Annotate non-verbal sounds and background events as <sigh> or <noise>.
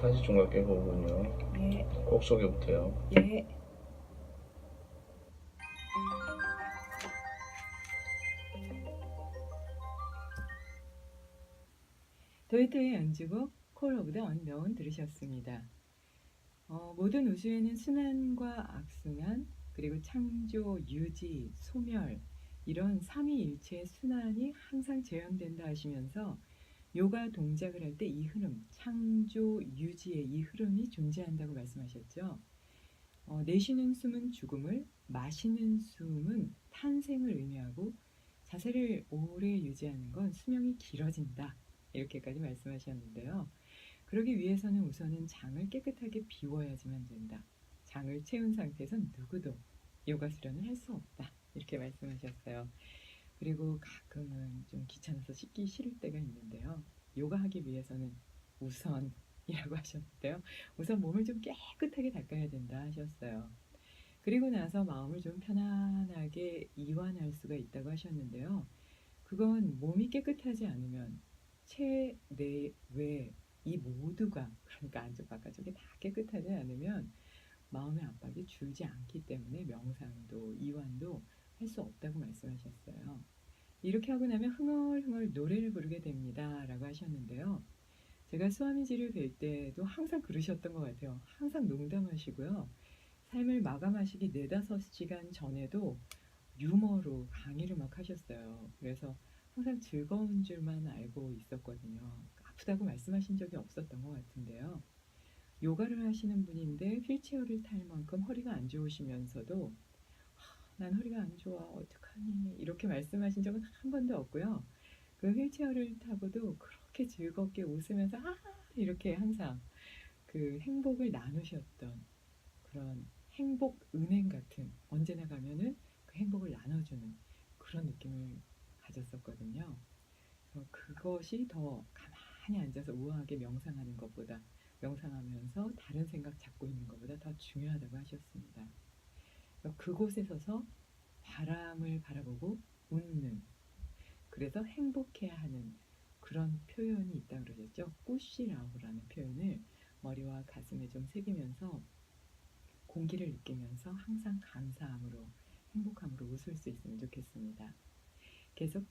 다시 중간 깨고 오군요. 예, 꼭 속여부터요. 예. 도요타의 연주곡 콜 오브 더 언노운 들으셨습니다. 어, 모든 우주에는 순환과 악순환, 그리고 창조, 유지, 소멸 이런 삼위일체의 순환이 항상 재현된다 하시면서 요가 동작을 할 때 이 흐름, 창조, 유지의 이 흐름이 존재한다고 말씀하셨죠. 어, 내쉬는 숨은 죽음을, 마시는 숨은 탄생을 의미하고 자세를 오래 유지하는 건 수명이 길어진다. 이렇게까지 말씀하셨는데요. 그러기 위해서는 우선은 장을 깨끗하게 비워야지만 된다. 장을 채운 상태에선 누구도 요가 수련을 할 수 없다. 이렇게 말씀하셨어요. 그리고 가끔은 좀 귀찮아서 씻기 싫을 때가 있는데요. 요가 하기 위해서는 우선이라고 <laughs> 하셨는데요. 우선 몸을 좀 깨끗하게 닦아야 된다 하셨어요. 그리고 나서 마음을 좀 편안하게 이완할 수가 있다고 하셨는데요. 그건 몸이 깨끗하지 않으면 체 내 외 이 모두가 그러니까 안쪽 바깥쪽이 다 깨끗하지 않으면 마음의 압박이 줄지 않기 때문에 명상도 이완도 할 수 없다고 말씀하셨어요. 이렇게 하고 나면 흥얼흥얼 노래를 부르게 됩니다. 라고 하셨는데요. 제가 수아미지를 뵐 때도 항상 그러셨던 것 같아요. 항상 농담하시고요. 삶을 마감하시기 네다섯 시간 전에도 유머로 강의를 막 하셨어요. 그래서 항상 즐거운 줄만 알고 있었거든요. 아프다고 말씀하신 적이 없었던 것 같은데요. 요가를 하시는 분인데 휠체어를 탈 만큼 허리가 안 좋으시면서도 하, 난 허리가 안 좋아 어떡하니 이렇게 말씀하신 적은 한 번도 없고요. 그 휠체어를 타고도 그렇게 즐겁게 웃으면서 아 이렇게 항상 그 행복을 나누셨던 그런 행복 은행 같은 언제나 가면은 그 행복을 나눠주는 그런 느낌을 가졌었거든요. 그것이 더 가만히 앉아서 우아하게 명상하는 것보다 명상하면서 다른 생각 잡고 있는 것보다 더 중요하다고 하셨습니다. 그곳에 서서 바람을 바라보고 웃는 그래서 행복해야 하는 그런 표현이 있다 그러셨죠. 꾸시라우라는 표현을 머리와 가슴에 좀 새기면서 공기를 느끼면서 항상 감사함으로 행복함으로 웃을 수 있으면 좋겠습니다. 계속해서